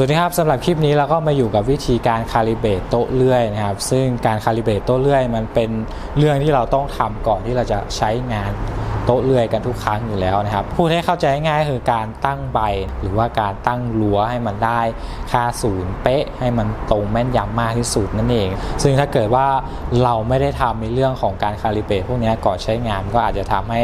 สวัสดีครับสำหรับคลิปนี้เราก็มาอยู่กับวิธีการคาลิเบตโต๊ะเลื่อยนะครับ ซึ่งการคาลิเบตโต๊ะเลื่อย มันเป็นเรื่องที่เราต้องทำก่อนที่เราจะใช้งานโต๊ะเลื่อยกันทุกครั้งอยู่แล้วนะครับพูดให้เข้าใจง่ายคือการตั้งใบ หรือว่าการตั้งรั้วให้มันได้ค่าศูนย์เป๊ะให้มันตรงแม่นยำมากที่สุดนั่นเอง ซึ่งถ้าเกิดว่าเราไม่ได้ทำในเรื่องของการคาลิเบตพวกนี้ก่อนใช้งานก็อาจจะทำให้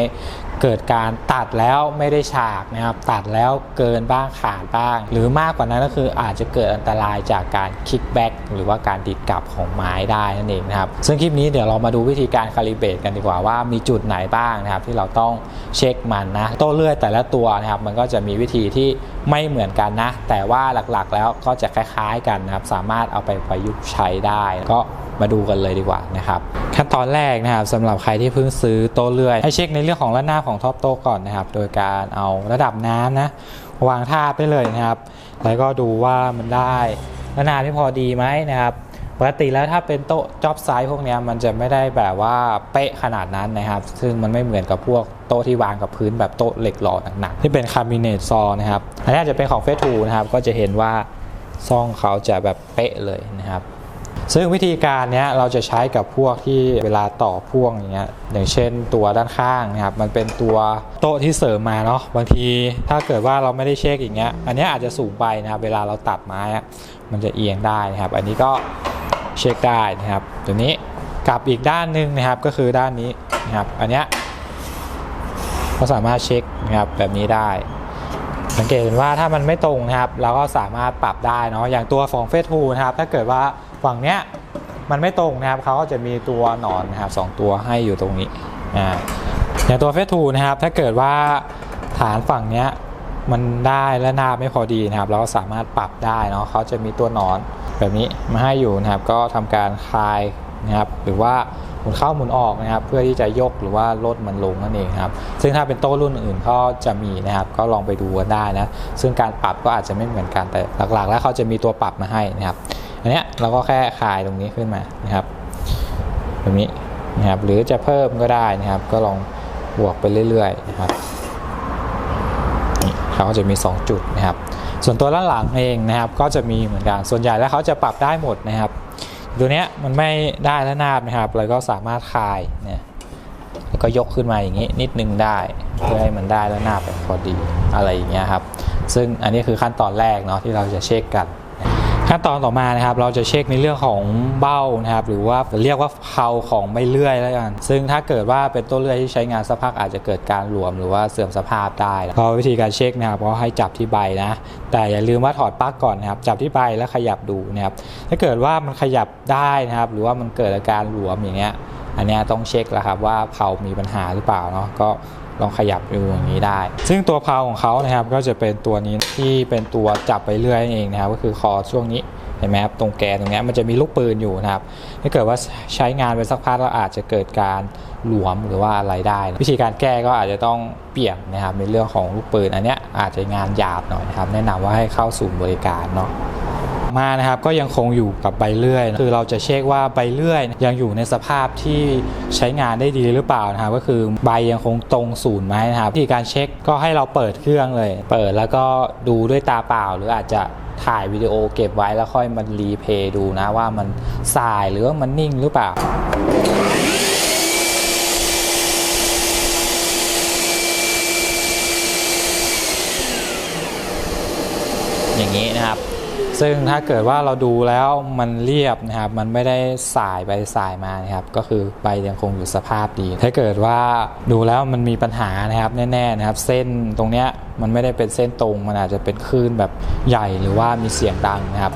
เกิดการตัดแล้วไม่ได้ฉากนะครับตัดแล้วเกินบ้างขาดบ้าง หรือมากกว่านั้นก็คืออาจจะเกิดอันตรายจากการคิกแบ็กหรือว่าการดิดกลับของไม้ได้นั่นเองนะครับซึ่งคลิปนี้เดี๋ยวเรามาดูวิธีการคาลิเบรตกันดีกว่าว่ามีจุดไหนบ้างนะครับที่เราต้องเช็คมันนะโต้เลื่อยแต่ละตัวนะครับมันก็จะมีวิธีที่ไม่เหมือนกันนะ แต่ว่าหลักๆแล้วก็จะคล้ายๆกันนะครับสามารถเอาไปประยุกต์ใช้ได้ก็ มาดูกันเลยดีกว่านะครับขั้นตอนแรกนะครับสำหรับใครที่เพิ่งซื้อโต๊ะเลื่อย ให้เช็คในเรื่องของระนาบของท็อปโต๊ะก่อนนะครับ โดยการเอาระดับน้ำนะวางท่าไปเลยนะครับ แล้วก็ดูว่ามันได้ระนาบที่พอดีไหมนะครับปกติแล้วถ้าเป็นโต๊ะจ็อบไซส์พวกนี้มันจะไม่ได้แบบว่าเป๊ะขนาดนั้นนะครับ ซึ่งมันไม่เหมือนกับพวกโต๊ะที่วางกับพื้นแบบโต๊ะเหล็กหล่อหนักๆที่เป็นคาร์บิเนตซอนะครับอันนี้จจะเป็นของเฟสทูนะครับก็จะเห็นว่าซ่องเขาจะแบบเป๊ะเลยนะครับ ซึ่งวิธีการเนี้ยเราจะใช้กับพวกที่เวลาต่อพ่วงอย่างเงี้ยอย่างเช่นตัวด้านข้างนะครับมันเป็นตัวโต๊ะที่เสริมมาเนาะบางทีถ้าเกิดว่าเราไม่ได้เช็คอย่างเงี้ยอันเนี้ยอาจจะสูงไปนะครับเวลาเราตัดไม้มันจะเอียงได้นะครับ อันนี้ก็เช็คได้นะครับ ตัวนี้กลับอีกด้านหนึ่งนะครับก็คือด้านนี้นะครับ อันเนี้ยก็สามารถเช็คนะครับแบบนี้ได้สังเกตเห็นว่าถ้ามันไม่ตรงนะครับ เราก็สามารถปรับได้เนาะอย่างตัวของเฟสทูนะครับ ถ้าเกิดว่า ฝั่งเนี้ยมันไม่ตรงนะครับเขาก็จะมีตัวหนอนนะครับสองตัวให้อยู่ตรงนี้อ่าอย่างตัวเฟสทูนะครับ ถ้าเกิดว่าฐานฝั่งเนี้ยมันได้และหน้าไม่พอดีนะครับ เราก็สามารถปรับได้เนาะเขาจะมีตัวหนอนแบบนี้มาให้อยู่นะครับ ก็ทำการคลายนะครับ หรือว่าหมุนเข้าหมุนออกนะครับ เพื่อที่จะยกหรือว่าลดมันลงนั่นเองครับ ซึ่งถ้าเป็นโต๊ะรุ่นอื่นเขาจะมีนะครับ ก็ลองไปดูกันได้นะ ซึ่งการปรับก็อาจจะไม่เหมือนกันแต่หลักๆ แล้วเขาจะมีตัวปรับมาให้นะครับ อันนี้เราก็แค่คลายตรงนี้ขึ้นมานะครับแบบนี้นะครับหรือจะเพิ่มก็ได้นะครับ ก็ลองบวกไปเรื่อยๆนะครับเขาก็จะมี 2 จุดนะครับ ส่วนตัวด้านหลังเองนะครับ ก็จะมีเหมือนกันส่วนใหญ่แล้วเขาจะปรับได้หมดนะครับ ตัวเนี้ยมันไม่ได้ระนาบนะครับเราก็สามารถคลายเนี่ยแล้วก็ยกขึ้นมาอย่างนี้นิดนึงได้เพื่อให้มันได้ระนาบแบบพอดีอะไรอย่างเงี้ยครับซึ่งอันนี้คือขั้นตอนแรกเนาะที่เราจะเช็คกัน ขั้นตอนต่อมานะครับเราจะเช็คในเรื่องของเบ้านะครับหรือว่าเรียกว่าเพาของไม่เลื่อยแล้วกันซึ่งถ้าเกิดว่าเป็นตัวเลื่อยที่ใช้งานสักพักอาจจะเกิดการหลวมหรือว่าเสื่อมสภาพได้ก็วิธีการเช็คนะครับก็ให้จับที่ใบนะ แต่อย่าลืมว่าถอดปลั๊กก่อนนะครับจับที่ใบแล้วขยับดูนะครับถ้าเกิดว่ามันขยับได้นะครับ หรือว่ามันเกิดอาการหลวมอย่างเงี้ยอันนี้ต้องเช็คแล้วครับว่าเพามีปัญหาหรือเปล่าเนาะก็ ลองขยับดูอย่างนี้ได้ ซึ่งตัวเพาของเขานะครับก็จะเป็นตัวนี้ที่เป็นตัวจับไปเรื่อยเองนะครับ ก็คือคอช่วงนี้เห็นไหมครับตรงแกนตรงเนี้ยมันจะมีลูกปืนอยู่นะครับถ้าเกิดว่าใช้งานไปสักพักแล้วอาจจะเกิดการหลวมหรือว่าอะไรได้นะวิธีการแก้ก็อาจจะต้องเปลี่ยนนะครับในเรื่องของลูกปืนอันเนี้ยอาจจะงานหยาบหน่อยนะครับ แนะนำว่าให้เข้าศูนย์บริการเนาะ มานะครับก็ยังคงอยู่กับใบเลื่อยนะคือเราจะเช็คว่าใบเลื่อยยังอยู่ในสภาพที่ใช้งานได้ดีหรือเปล่านะครับก็คือใบยังคงตรงศูนย์ไหมนะครับวิธีการเช็คก็ให้เราเปิดเครื่องเลย เปิดแล้วก็ดูด้วยตาเปล่า หรืออาจจะถ่ายวิดีโอเก็บไว้แล้วค่อยมันรีเพย์ดูนะว่ามันสายหรือว่ามันนิ่งหรือเปล่าอย่างนี้นะครับ ซึ่งถ้าเกิดว่าเราดูแล้วมันเรียบนะครับ มันไม่ได้สายไปสายมานะครับ ก็คือใบยังคงอยู่สภาพดี ถ้าเกิดว่าดูแล้วมันมีปัญหานะครับแน่ๆนะครับ เส้นตรงเนี้ยมันไม่ได้เป็นเส้นตรง มันอาจจะเป็นคลื่นแบบใหญ่หรือว่ามีเสียงดังนะครับ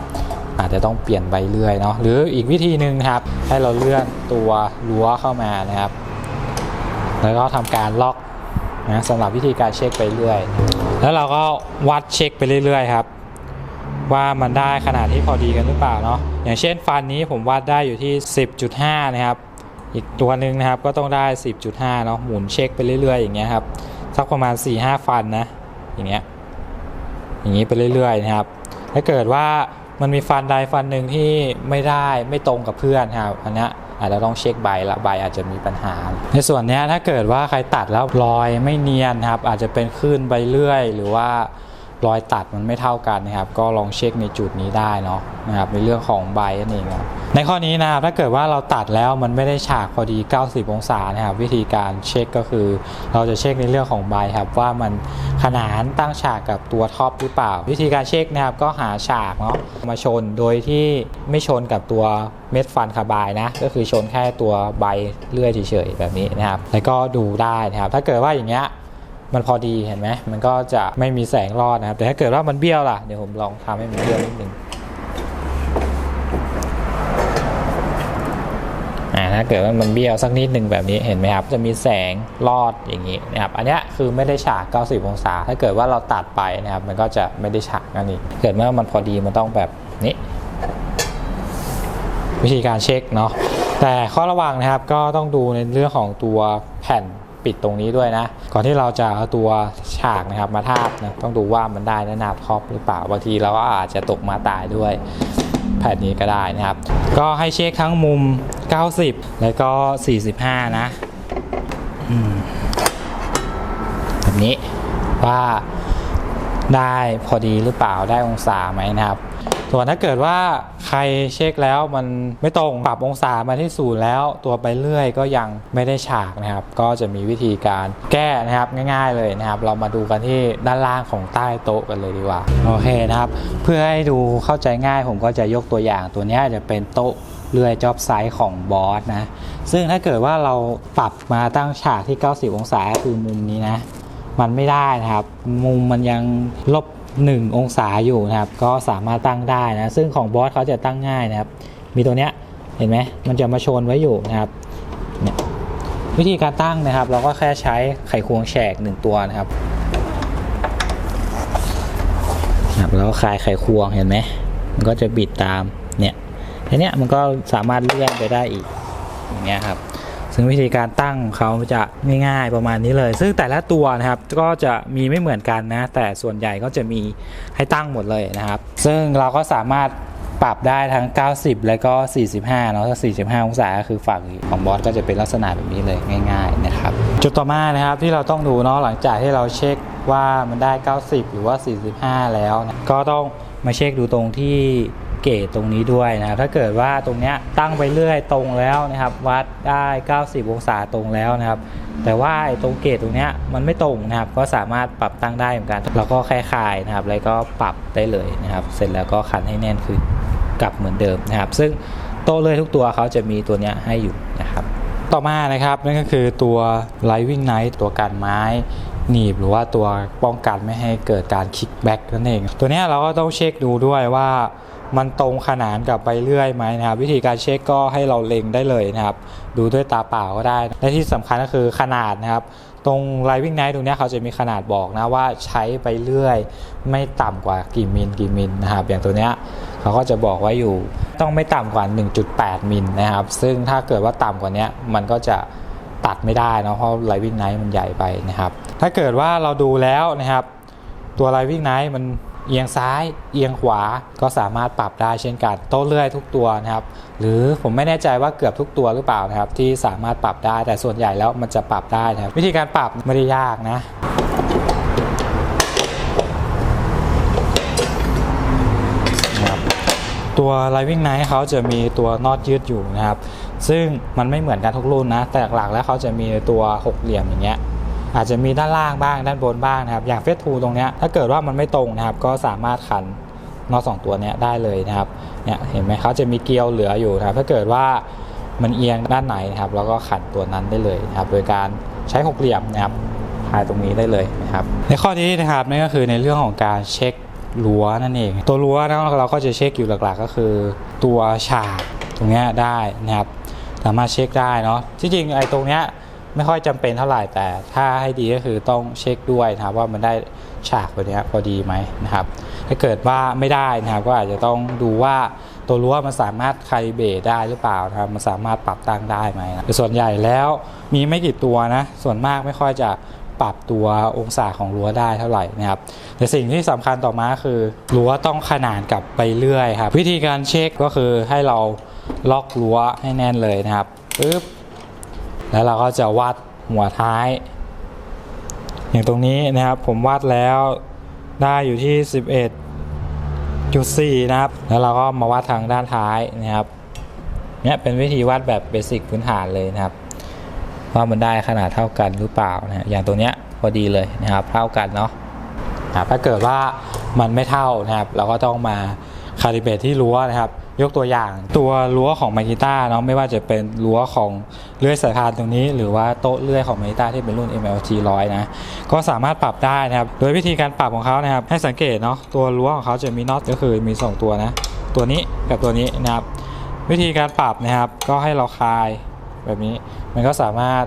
อาจจะต้องเปลี่ยนใบเลื่อยเนาะหรืออีกวิธีหนึ่งนะครับ ให้เราเลื่อนตัวรั้วเข้ามานะครับ แล้วก็ทำการล็อกนะสำหรับวิธีการเช็คไปเรื่อย แล้วเราก็วัดเช็คไปเรื่อยๆครับ ว่ามันได้ขนาดที่พอดีกันหรือเปล่าเนาะอย่างเช่นฟันนี้ผมวัดได้อยู่ที่ 10.5 นะครับ อีกตัวหนึ่งนะครับก็ต้องได้ 10.5 เนาะหมุนเช็คไปเรื่อยๆ อย่างเงี้ยครับสักประมาณ 4-5 ฟันนะอย่างเงี้ยอย่างนี้ไปเรื่อยๆนะครับ ถ้าเกิดว่ามันมีฟันใดฟันหนึ่งที่ไม่ได้ไม่ตรงกับเพื่อนครับอันนี้อาจจะต้องเช็คใบละใบอาจจะมีปัญหา ในส่วนเนี้ยถ้าเกิดว่าใครตัดแล้วรอยไม่เนียนครับอาจจะเป็นคลื่นใบเลื่อย หรือว่า รอยตัดมันไม่เท่ากันนะครับ ก็ลองเช็คในจุดนี้ได้เนาะนะครับในเรื่องของใบนั่นเองครับในข้อนี้นะครับถ้าเกิดว่าเราตัดแล้วมันไม่ได้ฉากพอดี 90 องศานะครับ วิธีการเช็คก็คือ เราจะเช็คในเรื่องของใบครับว่ามันขนานตั้งฉากกับตัวท็อปหรือเปล่า วิธีการเช็คนะครับก็หาฉากเนาะมาชนโดยที่ไม่ชนกับตัวเม็ดฟันคาบายนะก็คือชนแค่ตัวใบเลื่อยเฉยๆแบบนี้นะครับแล้วก็ดูได้นะครับถ้าเกิดว่าอย่างเงี้ย มันพอดีเห็นไหมมันก็จะไม่มีแสงรอดนะครับ แต่ถ้าเกิดว่ามันเบี้ยวล่ะ เดี๋ยวผมลองทำให้มันเบี้ยวนิดนึงอ่าถ้าเกิดว่ามันเบี้ยวสักนิดหนึ่งแบบนี้เห็นไหมครับ จะมีแสงรอดอย่างนี้นะครับ อันนี้คือไม่ได้ฉาก 90 องศา ถ้าเกิดว่าเราตัดไปนะครับ มันก็จะไม่ได้ฉากนั่นเองเกิดเมื่อมันพอดีมันต้องแบบนี้ วิธีการเช็คเนาะแต่ข้อระวังนะครับก็ต้องดูในเรื่องของตัวแผ่น ปิดตรงนี้ด้วยนะ ก่อนที่เราจะเอาตัวฉากนะครับมาทาบนะต้องดูว่ามันได้ระนาบท็อปหรือเปล่าบางทีเราก็อาจจะตกมาตายด้วยแผ่นนี้ก็ได้นะครับ ก็ให้เช็คทั้งมุม 90 แล้วก็ 45 นะแบบนี้ว่าได้พอดีหรือเปล่าได้องศาไหมนะครับ ส่วนถ้าเกิดว่าใครเช็คแล้วมันไม่ตรงปรับองศามาที่ศูนย์แล้ว ตัวไปเรื่อยก็ยังไม่ได้ฉากนะครับ ก็จะมีวิธีการแก้นะครับง่าย ๆเลยนะครับ เรามาดูกันที่ด้านล่างของใต้โต๊ะกันเลยดีกว่าโอเคนะครับ เพื่อให้ดูเข้าใจง่ายผมก็จะยกตัวอย่างตัวนี้จะเป็นโต๊ะเลื่อยจ็อบไซส์ของบอสนะซึ่งถ้าเกิดว่าเราปรับมาตั้งฉากที่ 90 องศาคือมุมนี้นะ มันไม่ได้นะครับ มุมมันยังลบ 1 องศาอยู่นะครับ ก็สามารถตั้งได้นะ ซึ่งของบอสเขาจะตั้งง่ายนะครับ มีตัวเนี้ยเห็นไหมมันจะมาชนไว้อยู่นะครับเนี่ยวิธีการตั้งนะครับ เราก็แค่ใช้ไขควงแฉกหนึ่งตัวนะครับครับแล้วคลายไขควงเห็นไหมมันก็จะบิดตามเนี่ยทีเนี้ยมันก็สามารถเลื่อนไปได้อีกอย่างเงี้ยครับ ซึ่งวิธีการตั้งเขาจะง่ายๆประมาณนี้เลย ซึ่งแต่ละตัวนะครับก็จะมีไม่เหมือนกันนะ แต่ส่วนใหญ่ก็จะมีให้ตั้งหมดเลยนะครับ ซึ่งเราก็สามารถปรับได้ทั้ง 90 และก็ 45 เนาะถ้า45 องศาก็คือฝั่งของบอสก็จะเป็นลักษณะแบบนี้เลยง่าย ๆ นะครับ จุดต่อมานะครับที่เราต้องดูเนาะหลังจากที่เราเช็คว่ามันได้ 90 หรือว่า 45 แล้วนะก็ต้องมาเช็คดูตรงที่ เกตตรงนี้ด้วยนะถ้าเกิดว่าตรงเนี้ยตั้งไปเรื่อยตรงแล้วนะครับ วัดได้ 90 องศาตรงแล้วนะครับ แต่ว่าไอ้ตรงเกตตรงเนี้ยมันไม่ตรงนะครับ ก็สามารถปรับตั้งได้เหมือนกันเราก็แค่คลายนะครับ แล้วก็ปรับได้เลยนะครับ เสร็จแล้วก็ขันให้แน่นขึ้นกลับเหมือนเดิมนะครับ ซึ่งโต๊ะเลยทุกตัวเขาจะมีตัวเนี้ยให้อยู่นะครับ ต่อมานะครับนั่นก็คือตัว Living Knight ตัวกันไม้หนีบหรือว่าตัวป้องกันไม่ให้เกิดการคิกแบ็กนั่นเอง ตัวนี้เราก็ต้องเช็คดูด้วยว่า มันตรงขนานกับใบเลื่อยไหมนะครับ วิธีการเช็คก็ให้เราเล็งได้เลยนะครับ ดูด้วยตาเปล่าก็ได้ และที่สำคัญก็คือขนาดนะครับ ตรง Living Knight ตรงนี้เขาจะมีขนาดบอกนะว่าใช้ไปเรื่อย ไม่ต่ำกว่ากี่มิลกี่มิลนะครับ อย่างตัวเนี้ยเขาก็จะบอกไว้อยู่ต้องไม่ต่ำกว่า 1.8 มิลนะครับ ซึ่งถ้าเกิดว่าต่ำกว่านี้มันก็จะตัดไม่ได้เนะเพราะ Living Knight มันใหญ่ไปนะครับ ถ้าเกิดว่าเราดูแล้วนะครับ ตัว Living Knight มัน เอียงซ้ายเอียงขวาก็สามารถปรับได้เช่นกันโต๊ะเลื่อยทุกตัวนะครับ หรือผมไม่แน่ใจว่าเกือบทุกตัวหรือเปล่านะครับ ที่สามารถปรับได้แต่ส่วนใหญ่แล้วมันจะปรับได้นะครับ วิธีการปรับไม่ได้ยากนะตัว Living Knight เขาจะมีตัวนอตยืดอยู่นะครับ ซึ่งมันไม่เหมือนกันทุกรุ่นนะ แต่หลักๆแล้วเขาจะมีตัวหกเหลี่ยมอย่างเงี้ย อาจจะมีด้านล่างบ้างด้านบนบ้างนะครับ อย่างเฟสทูตรงนี้ถ้าเกิดว่ามันไม่ตรงนะครับ ก็สามารถขันน็อตสองตัวนี้ได้เลยนะครับเนี่ยเห็นไหมเขาจะมีเกลียวเหลืออยู่นะครับ ถ้าเกิดว่ามันเอียงด้านไหนนะครับเราก็ขันตัวนั้นได้เลยนะครับ โดยการใช้หกเหลี่ยมนะครับคายตรงนี้ได้เลยนะครับ ในข้อนี้นะครับนั่นก็คือในเรื่องของการเช็ครั้วนั่นเอง ตัวรั้วนะเราก็จะเช็คอยู่หลักๆ ก็คือ ตัวฉากตรงนี้ได้นะครับ สามารถเช็คได้เนาะที่จริงไอ้ตรงเนี้ย ไม่ค่อยจำเป็นเท่าไหร่แต่ถ้าให้ดีก็คือต้องเช็คด้วยนะครับว่ามันได้ฉากตัวเนี้ยพอดีไหมนะครับ ถ้าเกิดว่าไม่ได้นะครับ ก็อาจจะต้องดูว่าตัวรั้วมันสามารถคลเบรได้หรือเปล่านะครับมันสามารถปรับตั้งได้ไหมนะแต่ส่วนใหญ่แล้วมีไม่กี่ตัวนะ ส่วนมากไม่ค่อยจะปรับตัวองศาของรั้วได้เท่าไหร่นะครับแต่สิ่งที่สำคัญต่อมาคือรั้วต้องขนานกับไปเรื่อยครับวิธีการเช็คก็คือให้เราล็อกรั้วให้แน่นเลยนะครับปึ๊บ แล้วเราก็จะวัดหัวท้าย อย่างตรงนี้นะครับผมวัดแล้วได้อยู่ที่ 11.4 นะครับ แล้วเราก็มาวัดทางด้านท้ายนะครับเนี่ยเป็นวิธีวัดแบบเบสิกพื้นฐานเลยนะครับว่ามันได้ขนาดเท่ากันหรือเปล่านะอย่างตัวเนี้ยพอดีเลยนะครับเท่ากันเนาะถ้าเกิดว่ามันไม่เท่านะครับ เราก็ต้องมาคาลิเบรตที่รั้วนะครับ ยกตัวอย่างตัวรั้วของมากิต้าเนาะไม่ว่าจะเป็นรั้วของเลื่อยสายพานตรงนี้ หรือว่าโต๊ะเลื่อยของมากิต้าที่เป็นรุ่น MLG 100นะก็สามารถปรับได้นะครับโดยวิธีการปรับของเขานะครับให้สังเกตเนาะตัวรั้วของเขาจะมีน็อตก็คือมีสองตัวนะตัวนี้กับตัวนี้นะครับวิธีการปรับนะครับก็ให้เราคลายแบบนี้มันก็สามารถ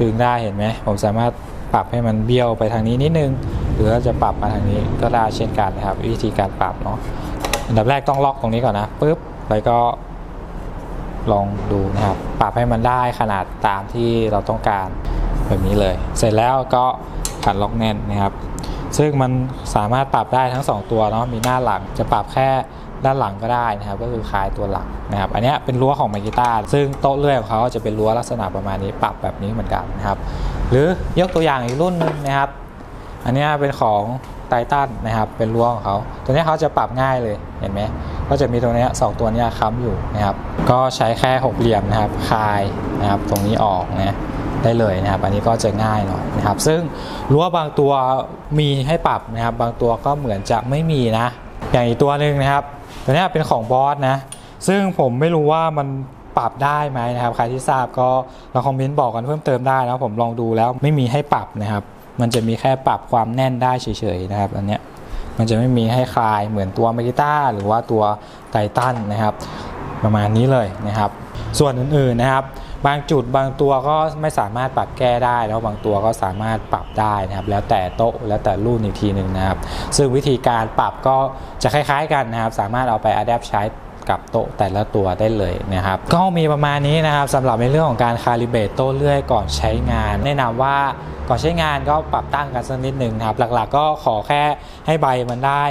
ดึงได้เห็นไหมผมสามารถปรับให้มันเบี้ยวไปทางนี้นิดนึง หรือจะปรับมาทางนี้ก็ได้เช่นกันนะครับ วิธีการปรับเนาะ อันดับแรกต้องล็อกตรงนี้ก่อนนะปุ๊บแล้วก็ลองดูนะครับ ปรับให้มันได้ขนาดตามที่เราต้องการแบบนี้เลย เสร็จแล้วก็ขันล็อกแน่นนะครับ ซึ่งมันสามารถปรับได้ทั้ง 2 ตัวเนาะมีหน้าหลังจะปรับแค่ด้านหลังก็ได้นะครับ ก็คือคลายตัวหลังนะครับ อันนี้เป็นรั้วของมากิต้าซึ่งโต๊ะเลื่อยของเขาจะเป็นรั้วลักษณะประมาณนี้ปรับแบบนี้เหมือนกันนะครับ หรือยกตัวอย่างอีกรุ่นหนึงนะครับ อันนี้เป็นของ ไททันนะครับ เป็นรั้วของเขา ตัวนี้เขาจะปรับง่ายเลย เห็นไหม ก็จะมีตัวนี้สองตัวนี้ค้ำอยู่นะครับ ก็ใช้แค่หกเหลี่ยมนะครับ คายนะครับ ตรงนี้ออกนะได้เลยนะครับ อันนี้ก็จะง่ายหน่อยนะครับ ซึ่งรั้วบางตัวมีให้ปรับนะครับ บางตัวก็เหมือนจะไม่มีนะ อย่างอีกตัวหนึ่งนะครับ ตัวนี้เป็นของบอสนะ ซึ่งผมไม่รู้ว่ามันปรับได้ไหมนะครับ ใครที่ทราบก็ลองคอมเมนต์บอกกันเพิ่มเติมได้นะผมลองดูแล้วไม่มีให้ปรับนะครับ มันจะมีแค่ปรับความแน่นได้เฉยๆนะครับอันเนี้ยมันจะไม่มีให้คลายเหมือนตัวมากิต้าหรือว่าตัวไททันนะครับ ประมาณนี้เลยนะครับ ส่วนอื่นๆนะครับ บางจุดบางตัวก็ไม่สามารถปรับแก้ได้ แล้วบางตัวก็สามารถปรับได้นะครับ แล้วแต่โต๊ะแล้วแต่รุ่นอีกทีหนึ่งนะครับ ซึ่งวิธีการปรับก็จะคล้ายๆกันนะครับ สามารถเอาไปอัดแอปใช้กับโต๊ะแต่ละตัวได้เลยนะครับ ก็มีประมาณนี้นะครับสำหรับในเรื่องของการคาลิเบตโต๊ะเลื่อยก่อนใช้งาน แนะนำว่า ก่อนใช้งานก็ปรับตั้งกันสักนิดหนึ่งนะครับ หลักๆก็ขอแค่ให้ใบมันได้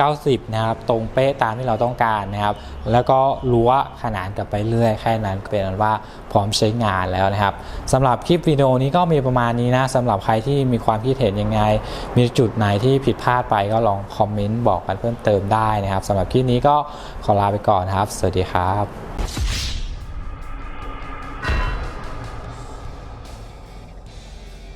90 นะครับ ตรงเป๊ะตามที่เราต้องการนะครับ แล้วก็รั้วขนานกลับไปเรื่อยแค่นั้นเป็นอันว่าพร้อมใช้งานแล้วนะครับสำหรับคลิปวิดีโอนี้ก็มีประมาณนี้นะสำหรับใครที่มีความคิดเห็นยังไง มีจุดไหนที่ผิดพลาดไปก็ลองคอมเมนต์บอกกันเพิ่มเติมได้นะครับสำหรับคลิปนี้ก็ขอลาไปก่อนนะครับ สวัสดีครับ